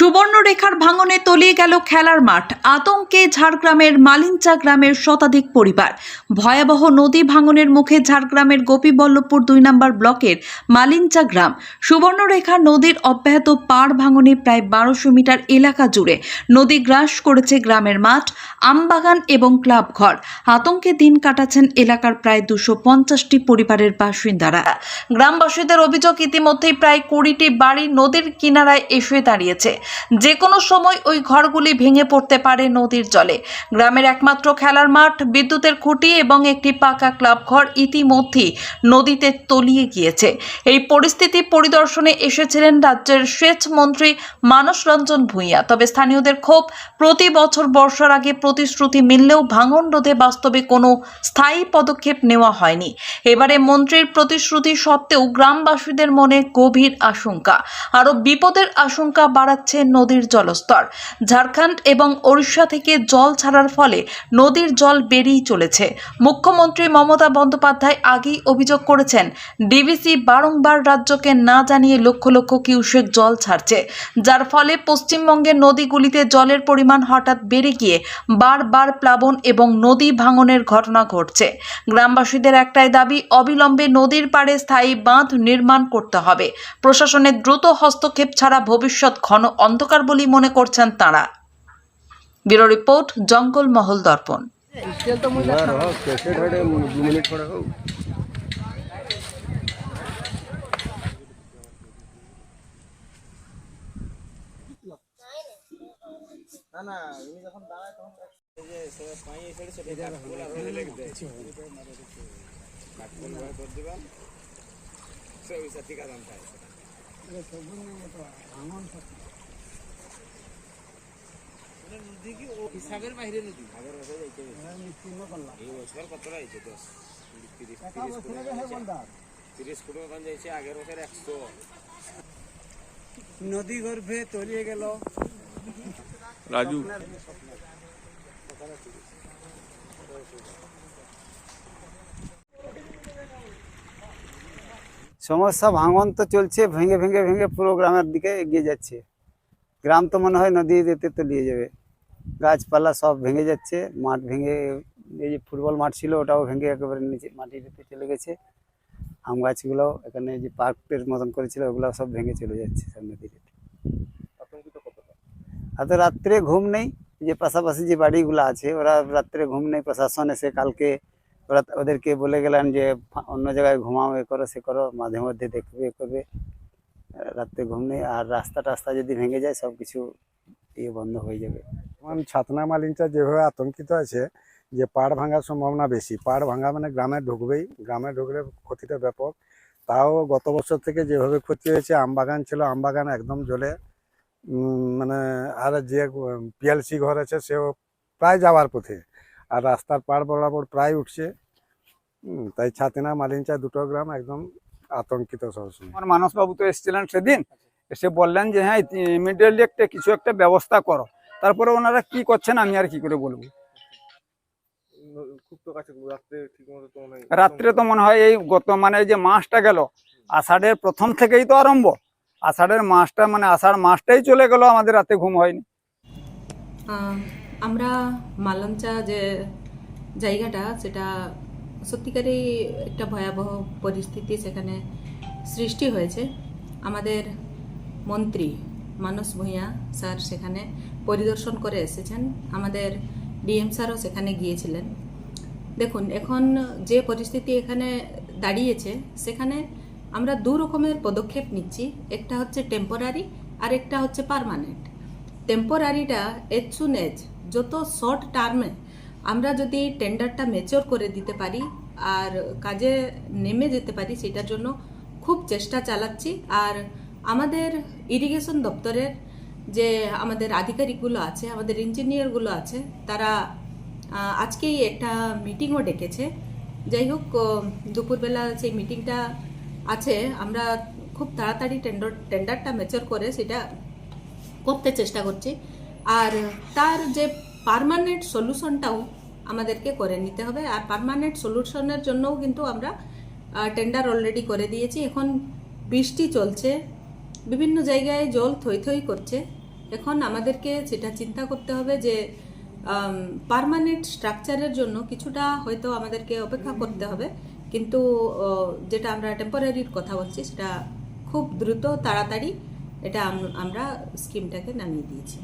সুবর্ণরেখার ভাঙনে তলিয়ে গেল খেলার মাঠ। আতঙ্কে ঝাড়গ্রামের মালিঞ্চা গ্রামের শতাধিক পরিবার। ভয়াবহ নদী ভাঙনের মুখে ঝাড়গ্রামের গোপীবল্লভপুর দুই নম্বর ব্লকের মালিঞ্চা গ্রাম। সুবর্ণরেখা নদীর অব্যাহত পাড় ভাঙনে প্রায় বারোশো মিটার এলাকা জুড়ে নদী গ্রাস করেছে গ্রামের মাঠ, আমবাগান এবং ক্লাব ঘর আতঙ্কে দিন কাটাচ্ছেন এলাকার প্রায় দুশো পঞ্চাশটি পরিবারের বাসিন্দারা। গ্রামবাসীদের অভিযোগ ইতিমধ্যেই প্রায় কুড়িটি বাড়ি নদীর কিনারায় এসে দাঁড়িয়েছে। যে কোনো সময় ওই ঘরগুলি ভেঙে পড়তে পারে নদীর জলে। গ্রামের একমাত্র খেলার মাঠ, বিদ্যুতের খুঁটি এবং একটি পাকা ক্লাব ঘর ইতিমধ্যেই নদীতে তলিয়ে গিয়েছে। এই পরিস্থিতি পরিদর্শনে এসেছিলেন রাজ্যের সেচ মন্ত্রী মানস রঞ্জন ভূঁইয়া। তবে স্থানীয়দের ক্ষোভ, প্রতি বছর বর্ষার আগে প্রতিশ্রুতি মিললেও ভাঙন রোধে বাস্তবে কোনো স্থায়ী পদক্ষেপ নেওয়া হয়নি। এবারে মন্ত্রীর প্রতিশ্রুতি সত্ত্বেও গ্রামবাসীদের মনে গভীর আশঙ্কা। আরও বিপদের আশঙ্কা বাড়াচ্ছে নদীর জলস্তর। ঝাড়খণ্ড এবং ওড়িশা থেকে জল ছাড়ার ফলে নদীর জল বেড়েই চলেছে। মুখ্যমন্ত্রী মমতা বন্দ্যোপাধ্যায় আগেই অভিযোগ করেছেন, ডিবিসি বারংবার রাজ্যকে না জানিয়ে লক্ষ লক্ষ কিউসেক জল ছাড়ছে। যার ফলে পশ্চিমবঙ্গের নদীগুলিতে জলের পরিমাণ হঠাৎ বেড়ে গিয়ে বারবার প্লাবন এবং নদী ভাঙনের ঘটনা ঘটছে। গ্রামবাসীদের একটাই দাবি, অবিলম্বে নদীর পাড়ে স্থায়ী বাঁধ নির্মাণ করতে হবে। প্রশাসনের দ্রুত হস্তক্ষেপ ছাড়া ভবিষ্যৎ ঘন অন্ধকার বলেই মনে করছেন তাঁরা। ব্যুরো রিপোর্ট জঙ্গল মহল দর্পণ পরে হোক হিসাবের বাইরে নদী তিরিশ ফুট মতন যাইছে আগের বছর একশো। নদী গর্ভে তলিয়ে গেল। রাজু। সমস্যা ভাঙন তো চলছে ভেঙে ভেঙে ভেঙে পুরো গ্রামের দিকে এগিয়ে যাচ্ছে। গ্রাম তো মনে হয় নদী যেতে তলিয়ে যাবে। গাছপালা সব ভেঙে যাচ্ছে, মাঠ ভেঙে, এই যে ফুটবল মাঠ ছিল ওটাও ভেঙে একেবারে নিচে মাটিতে চলে গেছে। আম গাছগুলো এখানে যে পার্কের মতন করেছিল ওগুলো সব ভেঙে চলে যাচ্ছে সব নদীতে আর তো রাত্রে ঘুম নেই যে পাশাপাশি যে বাড়িগুলো আছে, ওরা রাত্রে ঘুম নেই, প্রশাসন এসে কালকে ওরা ওদেরকে বলে গেলেন যে, অন্য জায়গায় ঘুমাও, এ করো, সে করো, মাঝে মধ্যে দেখবে, এ করবে। রাত্রে ঘুম নেই, আর রাস্তা টাস্তা যদি ভেঙে যায় সব কিছু ইয়ে বন্ধ হয়ে যাবে। বর্তমান ছাতনা মালিনটা যেভাবে আতঙ্কিত আছে, যে পাড় ভাঙার সম্ভাবনা বেশি। পাড় ভাঙা মানে গ্রামে ঢুকবেই। গ্রামে ঢুকলে ক্ষতিটা ব্যাপক। তাও গত বছর থেকে যেভাবে ক্ষতি হয়েছে আমবাগান ছিল আমবাগান একদম জলে মানে আর যে পিএলসি ঘর আছে, সেও প্রায় যাওয়ার পথে। আর রাস্তার পাড় বরাবর প্রায় উঠছে। তাই ছাতিনা মালিনচা দুটো গ্রাম একদম আতঙ্কিত সবসময় মানসবাবু তো এসেছিলেন সেদিন? এসে বললেন যে হ্যাঁ ইমিডিয়েটলি একটা কিছু একটা ব্যবস্থা করো। তারপরে ওনারা কি করছেন আমি আর কি করে বলব? রাত্রে তো মনে হয় রাত্রে তো মনে হয় এই গত মানে এই যে মাসটা গেল আষাঢ়ের প্রথম থেকেই তো আরম্ভ। আষাঢ়ের মাসটা মানে আষাঢ় মাসটাই চলে গেল আমাদের রাতে ঘুম হয়নি। আমরা মালঞ্চা যে জায়গাটা সেটা সত্যিকারই একটা ভয়াবহ পরিস্থিতি সেখানে সৃষ্টি হয়েছে। আমাদের মন্ত্রী মানস ভূঁইয়া স্যার সেখানে পরিদর্শন করে এসেছেন। আমাদের ডিএম স্যারও সেখানে গিয়েছিলেন। দেখুন, এখন যে পরিস্থিতি এখানে দাঁড়িয়েছে, সেখানে আমরা দু রকমের পদক্ষেপ নিচ্ছি। একটা হচ্ছে টেম্পোরারি আর একটা হচ্ছে পার্মানেন্ট টেম্পোরারিটা এজ সুন এজ, যত শর্ট টার্মে আমরা যদি টেন্ডারটা মেচিওর করে দিতে পারি আর কাজে নেমে যেতে পারি, সেটার জন্য খুব চেষ্টা চালাচ্ছি। আর আমাদের ইরিগেশন দপ্তরের যে আমাদের আধিকারিকগুলো আছে, আমাদের ইঞ্জিনিয়ারগুলো আছে, তারা আজকেই একটা মিটিংও ডেকেছে। যাই হোক দুপুরবেলা সেই মিটিংটা আছে। আমরা খুব তাড়াতাড়ি টেন্ডার টেন্ডারটা মেচিওর করে সেটা করতে চেষ্টা করছি। আর তার যে পার্মানেন্ট সলিউশনটাও আমাদেরকে করে নিতে হবে। আর পার্মানেন্ট সলিউশনের জন্যও কিন্তু আমরা টেন্ডার অলরেডি করে দিয়েছি। এখন বৃষ্টি চলছে। বিভিন্ন জায়গায় জল থই থই করছে। এখন আমাদেরকে সেটা চিন্তা করতে হবে যে পারমানেন্ট স্ট্রাকচারের জন্য কিছুটা হয়তো আমাদেরকে অপেক্ষা করতে হবে। কিন্তু যেটা আমরা টেম্পোরারির কথা বলছি, সেটা খুব দ্রুত, তাড়াতাড়ি এটা আমরা স্কিমটাকে নামিয়ে দিয়েছি।